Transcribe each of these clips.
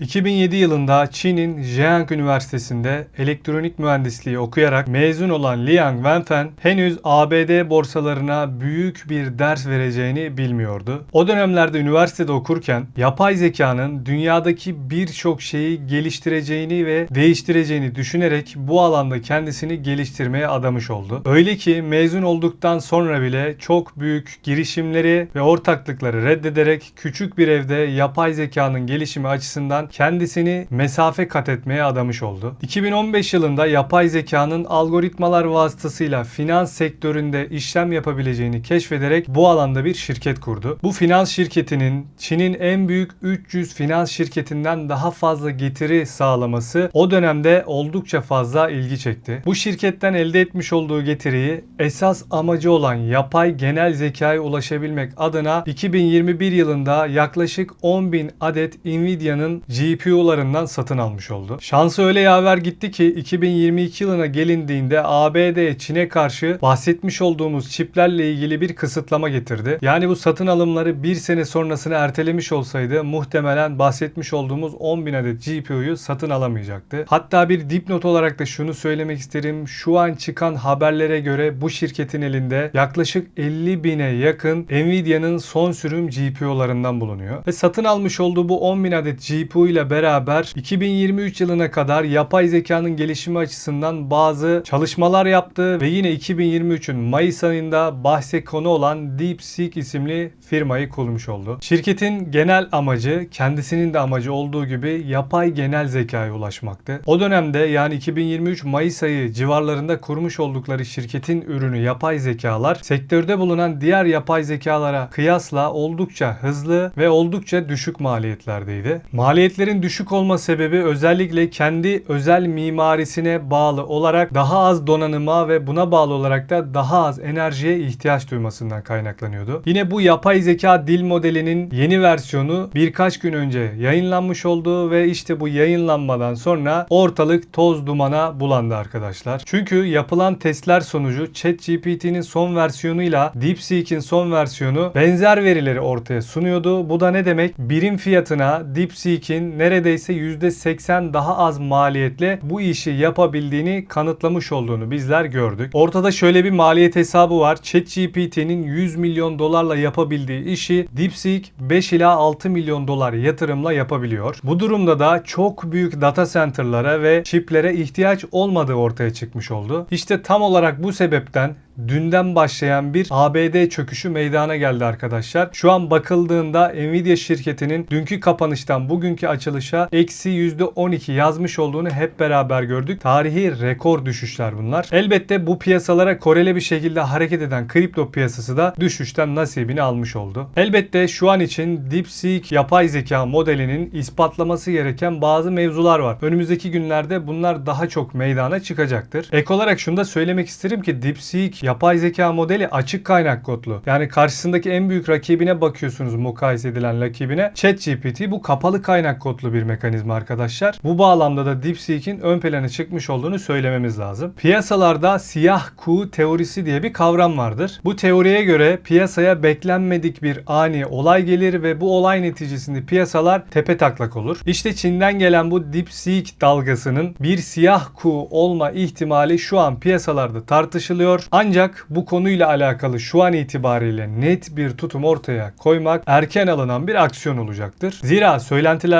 2007 yılında Çin'in Zhejiang Üniversitesi'nde elektronik mühendisliği okuyarak mezun olan Liang Wenfen henüz ABD borsalarına büyük bir ders vereceğini bilmiyordu. O dönemlerde üniversitede okurken yapay zekanın dünyadaki birçok şeyi geliştireceğini ve değiştireceğini düşünerek bu alanda kendisini geliştirmeye adamış oldu. Öyle ki mezun olduktan sonra bile çok büyük girişimleri ve ortaklıkları reddederek küçük bir evde yapay zekanın gelişimi açısından kendisini mesafe kat etmeye adamış oldu. 2015 yılında yapay zekanın algoritmalar vasıtasıyla finans sektöründe işlem yapabileceğini keşfederek bu alanda bir şirket kurdu. Bu finans şirketinin Çin'in en büyük 300 finans şirketinden daha fazla getiri sağlaması o dönemde oldukça fazla ilgi çekti. Bu şirketten elde etmiş olduğu getiriyi esas amacı olan yapay genel zekaya ulaşabilmek adına 2021 yılında yaklaşık 10.000 adet Nvidia'nın GPU'larından satın almış oldu. Şansı öyle yaver gitti ki 2022 yılına gelindiğinde ABD Çin'e karşı bahsetmiş olduğumuz çiplerle ilgili bir kısıtlama getirdi. Yani bu satın alımları bir sene sonrasını ertelemiş olsaydı muhtemelen bahsetmiş olduğumuz 10.000 adet GPU'yu satın alamayacaktı. Hatta bir dipnot olarak da şunu söylemek isterim. Şu an çıkan haberlere göre bu şirketin elinde yaklaşık 50 bine yakın Nvidia'nın son sürüm GPU'larından bulunuyor. Ve satın almış olduğu bu 10.000 adet GPU ile beraber 2023 yılına kadar yapay zekanın gelişimi açısından bazı çalışmalar yaptı ve yine 2023'ün Mayıs ayında bahse konu olan DeepSeek isimli firmayı kurmuş oldu. Şirketin genel amacı kendisinin de amacı olduğu gibi yapay genel zekaya ulaşmaktı. O dönemde yani 2023 Mayıs ayı civarlarında kurmuş oldukları şirketin ürünü yapay zekalar sektörde bulunan diğer yapay zekalara kıyasla oldukça hızlı ve oldukça düşük maliyetlerdeydi. Maliyetlerin düşük olma sebebi özellikle kendi özel mimarisine bağlı olarak daha az donanıma ve buna bağlı olarak da daha az enerjiye ihtiyaç duymasından kaynaklanıyordu. Yine bu yapay zeka dil modelinin yeni versiyonu birkaç gün önce yayınlanmış oldu ve işte bu yayınlanmadan sonra ortalık toz dumana bulandı arkadaşlar. Çünkü yapılan testler sonucu ChatGPT'nin son versiyonuyla DeepSeek'in son versiyonu benzer verileri ortaya sunuyordu. Bu da ne demek? Birim fiyatına DeepSeek'in neredeyse %80 daha az maliyetle bu işi yapabildiğini kanıtlamış olduğunu bizler gördük. Ortada şöyle bir maliyet hesabı var. ChatGPT'nin 100 milyon dolarla yapabildiği işi DeepSeek 5 ila 6 milyon dolar yatırımla yapabiliyor. Bu durumda da çok büyük data center'lara ve çiplere ihtiyaç olmadığı ortaya çıkmış oldu. İşte tam olarak bu sebepten dünden başlayan bir ABD çöküşü meydana geldi arkadaşlar. Şu an bakıldığında Nvidia şirketinin dünkü kapanıştan bugünkü açılışa eksi %12 yazmış olduğunu hep beraber gördük. Tarihi rekor düşüşler bunlar. Elbette bu piyasalara korele bir şekilde hareket eden kripto piyasası da düşüşten nasibini almış oldu. Elbette şu an için DeepSeek yapay zeka modelinin ispatlaması gereken bazı mevzular var. Önümüzdeki günlerde bunlar daha çok meydana çıkacaktır. Ek olarak şunu da söylemek isterim ki DeepSeek yapay zeka modeli açık kaynak kodlu. Yani karşısındaki en büyük rakibine bakıyorsunuz mukayese edilen rakibine. ChatGPT bu kapalı kaynak kodlu bir mekanizma arkadaşlar. Bu bağlamda da DeepSeek'in ön plana çıkmış olduğunu söylememiz lazım. Piyasalarda siyah kuğu teorisi diye bir kavram vardır. Bu teoriye göre piyasaya beklenmedik bir ani olay gelir ve bu olay neticesinde piyasalar tepe taklak olur. İşte Çin'den gelen bu DeepSeek dalgasının bir siyah kuğu olma ihtimali şu an piyasalarda tartışılıyor. Ancak bu konuyla alakalı şu an itibariyle net bir tutum ortaya koymak erken alınan bir aksiyon olacaktır. Zira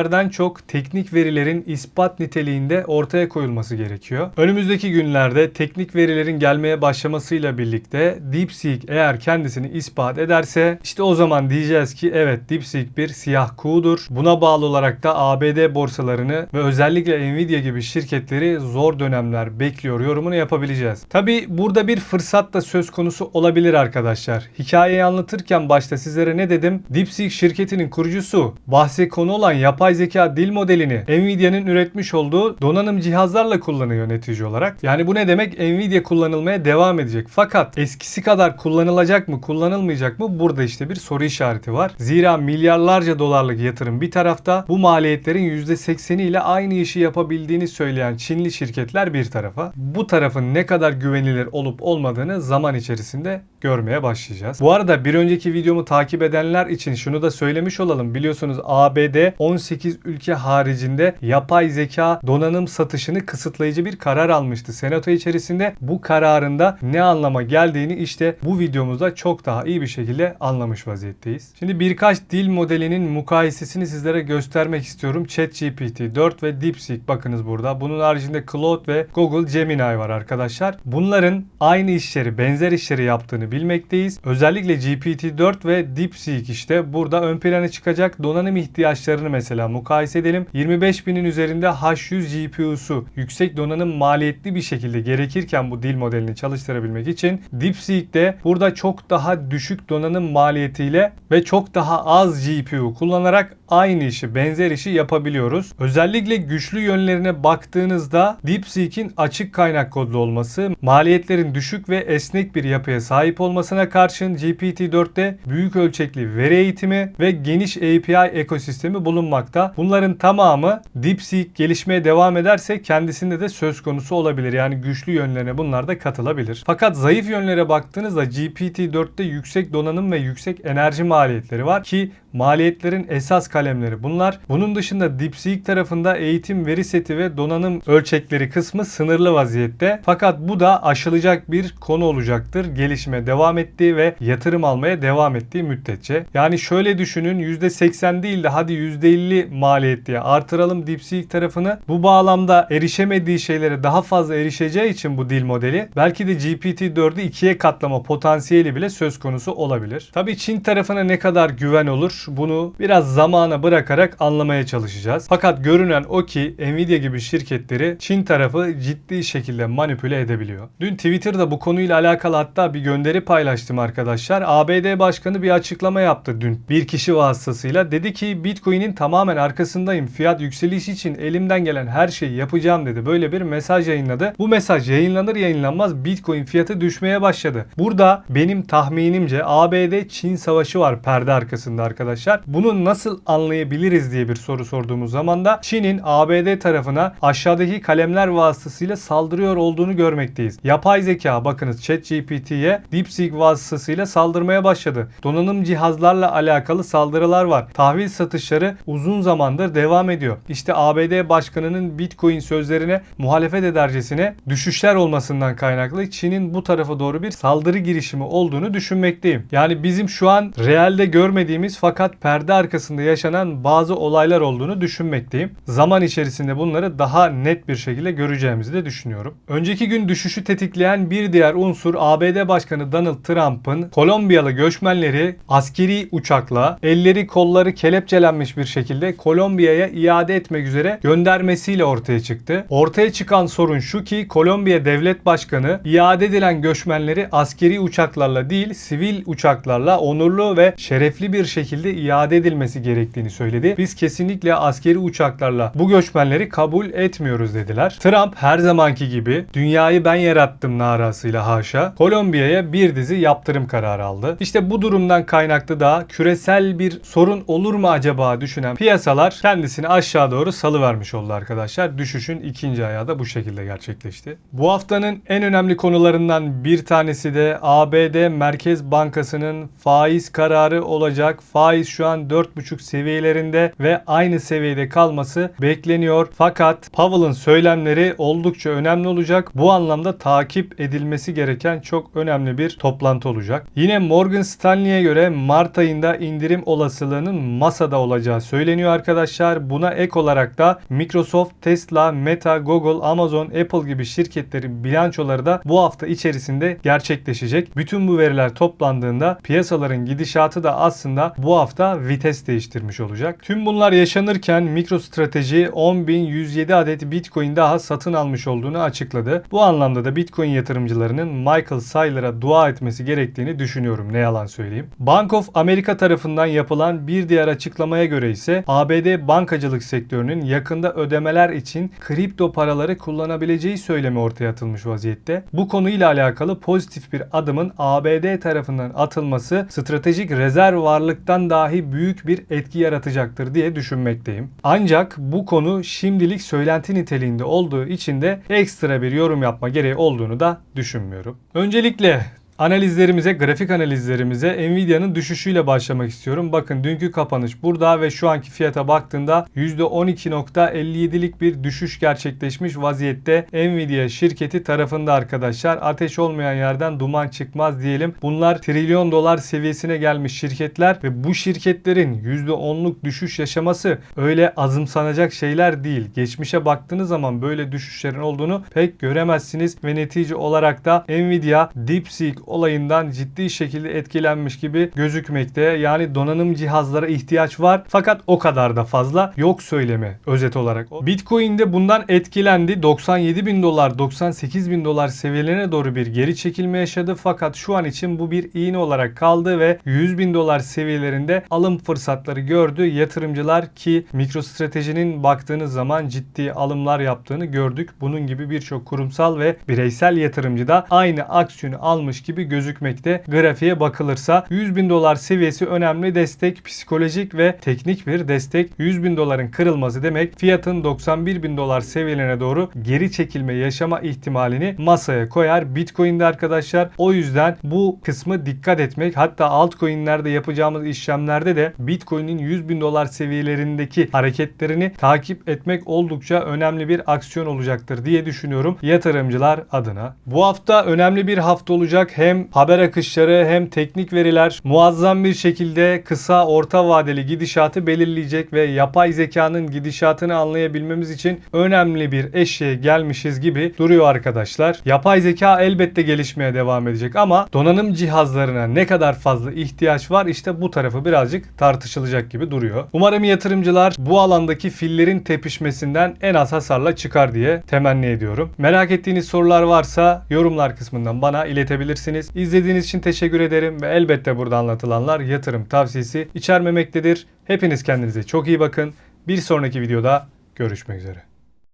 söylentilerden çok teknik verilerin ispat niteliğinde ortaya koyulması gerekiyor. Önümüzdeki günlerde teknik verilerin gelmeye başlamasıyla birlikte DeepSeek eğer kendisini ispat ederse işte o zaman diyeceğiz ki evet DeepSeek bir siyah kuğudur. Buna bağlı olarak da ABD borsalarını ve özellikle Nvidia gibi şirketleri zor dönemler bekliyor yorumunu yapabileceğiz. Tabi burada bir fırsat da söz konusu olabilir arkadaşlar. Hikayeyi anlatırken başta sizlere ne dedim? DeepSeek şirketinin kurucusu bahse konu olan yapay zeka dil modelini Nvidia'nın üretmiş olduğu donanım cihazlarla kullanıyor netice olarak. Yani bu ne demek? Nvidia kullanılmaya devam edecek. Fakat eskisi kadar kullanılacak mı, kullanılmayacak mı? Burada işte bir soru işareti var. Zira milyarlarca dolarlık yatırım bir tarafta bu maliyetlerin %80'i ile aynı işi yapabildiğini söyleyen Çinli şirketler bir tarafa. Bu tarafın ne kadar güvenilir olup olmadığını zaman içerisinde görmeye başlayacağız. Bu arada bir önceki videomu takip edenler için şunu da söylemiş olalım. Biliyorsunuz ABD 18 ülke haricinde yapay zeka donanım satışını kısıtlayıcı bir karar almıştı. Senato içerisinde bu kararında ne anlama geldiğini işte bu videomuzda çok daha iyi bir şekilde anlamış vaziyetteyiz. Şimdi birkaç dil modelinin mukayesesini sizlere göstermek istiyorum. ChatGPT 4 ve DeepSeek bakınız burada. Bunun haricinde Claude ve Google Gemini var arkadaşlar. Bunların aynı işleri, benzer işleri yaptığını bilmekteyiz. Özellikle GPT-4 ve DeepSeek işte burada ön plana çıkacak donanım ihtiyaçlarını mesela mukayese edelim. 25.000'in üzerinde H100 GPU'su yüksek donanım maliyetli bir şekilde gerekirken bu dil modelini çalıştırabilmek için DeepSeek'te burada çok daha düşük donanım maliyetiyle ve çok daha az GPU kullanarak aynı işi, benzer işi yapabiliyoruz. Özellikle güçlü yönlerine baktığınızda DeepSeek'in açık kaynak kodlu olması, maliyetlerin düşük ve esnek bir yapıya sahip olmasına karşın GPT-4'te büyük ölçekli veri eğitimi ve geniş API ekosistemi bulunmakta. Bunların tamamı DeepSeek gelişmeye devam ederse kendisinde de söz konusu olabilir. Yani güçlü yönlerine bunlar da katılabilir. Fakat zayıf yönlere baktığınızda GPT-4'te yüksek donanım ve yüksek enerji maliyetleri var ki maliyetlerin esas kalemleri bunlar. Bunun dışında DeepSeek tarafında eğitim veri seti ve donanım ölçekleri kısmı sınırlı vaziyette. Fakat bu da aşılacak bir konu olacaktır. Gelişime devam ettiği ve yatırım almaya devam ettiği müddetçe. Yani şöyle düşünün %80 değil de hadi %50 maliyet diye artıralım DeepSeek tarafını. Bu bağlamda erişemediği şeylere daha fazla erişeceği için bu dil modeli belki de GPT-4'ü ikiye katlama potansiyeli bile söz konusu olabilir. Tabii Çin tarafına ne kadar güven olur bunu biraz zamana bırakarak anlamaya çalışacağız. Fakat görünen o ki Nvidia gibi şirketleri Çin tarafı ciddi şekilde manipüle edebiliyor. Dün Twitter'da bu konuyla alakalı hatta bir gönderi paylaştım arkadaşlar. ABD Başkanı bir açıklama yaptı dün bir kişi vasıtasıyla. Dedi ki Bitcoin'in tamamen arkasındayım. Fiyat yükselişi için elimden gelen her şeyi yapacağım dedi. Böyle bir mesaj yayınladı. Bu mesaj yayınlanır yayınlanmaz Bitcoin fiyatı düşmeye başladı. Burada benim tahminimce ABD-Çin savaşı var perde arkasında arkadaşlar. Bunu nasıl anlayabiliriz diye bir soru sorduğumuz zaman da Çin'in ABD tarafına aşağıdaki kalemler vasıtasıyla saldırıyor olduğunu görmekteyiz. Yapay zeka bakınız ChatGPT'ye DeepSeek vasıtasıyla saldırmaya başladı. Donanım cihazlarla alakalı saldırılar var. Tahvil satışları uzun zamandır devam ediyor. İşte ABD başkanının Bitcoin sözlerine muhalefet edercesine düşüşler olmasından kaynaklı Çin'in bu tarafa doğru bir saldırı girişimi olduğunu düşünmekteyim. Yani bizim şu an realde görmediğimiz fakat perde arkasında yaşanan bazı olaylar olduğunu düşünmekteyim. Zaman içerisinde bunları daha net bir şekilde göreceğimizi de düşünüyorum. Önceki gün düşüşü tetikleyen bir diğer unsur ABD Başkanı Donald Trump'ın Kolombiyalı göçmenleri askeri uçakla elleri kolları kelepçelenmiş bir şekilde Kolombiya'ya iade etmek üzere göndermesiyle ortaya çıktı. Ortaya çıkan sorun şu ki Kolombiya Devlet Başkanı iade edilen göçmenleri askeri uçaklarla değil sivil uçaklarla onurlu ve şerefli bir şekilde iade edilmesi gerektiğini söyledi. Biz kesinlikle askeri uçaklarla bu göçmenleri kabul etmiyoruz dediler. Trump her zamanki gibi dünyayı ben yarattım narasıyla haşa Kolombiya'ya bir dizi yaptırım kararı aldı. İşte bu durumdan kaynaklı da küresel bir sorun olur mu acaba düşünen piyasalar kendisini aşağı doğru salıvermiş oldu arkadaşlar. Düşüşün ikinci ayağı da bu şekilde gerçekleşti. Bu haftanın en önemli konularından bir tanesi de ABD Merkez Bankası'nın faiz kararı olacak. Faiz şu an 4,5 seviyelerinde ve aynı seviyede kalması bekleniyor. Fakat Powell'ın söylemleri oldukça önemli olacak. Bu anlamda takip edilmesi gereken çok önemli bir toplantı olacak. Yine Morgan Stanley'e göre Mart ayında indirim olasılığının masada olacağı söyleniyor arkadaşlar. Buna ek olarak da Microsoft, Tesla, Meta, Google, Amazon, Apple gibi şirketlerin bilançoları da bu hafta içerisinde gerçekleşecek. Bütün bu veriler toplandığında piyasaların gidişatı da aslında bu hafta vites değiştirmiş olacak. Tüm bunlar yaşanırken MicroStrategy 10.107 adet Bitcoin daha satın almış olduğunu açıkladı. Bu anlamda da Bitcoin yatırımcılarının Michael Saylor'a dua etmesi gerektiğini düşünüyorum ne yalan söyleyeyim. Bank of America tarafından yapılan bir diğer açıklamaya göre ise ABD bankacılık sektörünün yakında ödemeler için kripto paraları kullanabileceği söylemi ortaya atılmış vaziyette. Bu konuyla alakalı pozitif bir adımın ABD tarafından atılması stratejik rezerv varlıktan dahi büyük bir etki yaratacaktır diye düşünmekteyim. Ancak bu konu şimdilik söylenti niteliğinde olduğu için de ekstra bir yorum yapma gereği olduğunu da düşünmüyorum. Öncelikle Analizlerimize, grafik analizlerimize Nvidia'nın düşüşüyle başlamak istiyorum. Bakın dünkü kapanış burada ve şu anki fiyata baktığında %12.57'lik bir düşüş gerçekleşmiş vaziyette Nvidia şirketi tarafında arkadaşlar. Ateş olmayan yerden duman çıkmaz diyelim. Bunlar trilyon dolar seviyesine gelmiş şirketler ve bu şirketlerin %10'luk düşüş yaşaması öyle azımsanacak şeyler değil. Geçmişe baktığınız zaman böyle düşüşlerin olduğunu pek göremezsiniz ve netice olarak da Nvidia DeepSeek olayından ciddi şekilde etkilenmiş gibi gözükmekte. Yani donanım cihazlara ihtiyaç var fakat o kadar da fazla yok söyleme özet olarak. Bitcoin'de bundan etkilendi. 97 bin dolar 98 bin dolar seviyelerine doğru bir geri çekilme yaşadı fakat şu an için bu bir iğne olarak kaldı ve 100 bin dolar seviyelerinde alım fırsatları gördü yatırımcılar ki MicroStrategy'nin baktığınız zaman ciddi alımlar yaptığını gördük. Bunun gibi birçok kurumsal ve bireysel yatırımcı da aynı aksiyonu almış gibi gözükmekte. Grafiğe bakılırsa 100 bin dolar seviyesi önemli destek, psikolojik ve teknik bir destek. 100 bin doların kırılması demek fiyatın 91 bin dolar seviyelerine doğru geri çekilme yaşama ihtimalini masaya koyar. Bitcoin'de arkadaşlar o yüzden bu kısmı dikkat etmek hatta altcoin'lerde yapacağımız işlemlerde de Bitcoin'in 100 bin dolar seviyelerindeki hareketlerini takip etmek oldukça önemli bir aksiyon olacaktır diye düşünüyorum yatırımcılar adına. Bu hafta önemli bir hafta olacak. Hem haber akışları hem teknik veriler muazzam bir şekilde kısa orta vadeli gidişatı belirleyecek ve yapay zekanın gidişatını anlayabilmemiz için önemli bir eşeğe gelmişiz gibi duruyor arkadaşlar. Yapay zeka elbette gelişmeye devam edecek ama donanım cihazlarına ne kadar fazla ihtiyaç var işte bu tarafı birazcık tartışılacak gibi duruyor. Umarım yatırımcılar bu alandaki fillerin tepişmesinden en az hasarla çıkar diye temenni ediyorum. Merak ettiğiniz sorular varsa yorumlar kısmından bana iletebilirsiniz. İzlediğiniz için teşekkür ederim ve elbette burada anlatılanlar yatırım tavsiyesi içermemektedir. Hepiniz kendinize çok iyi bakın. Bir sonraki videoda görüşmek üzere.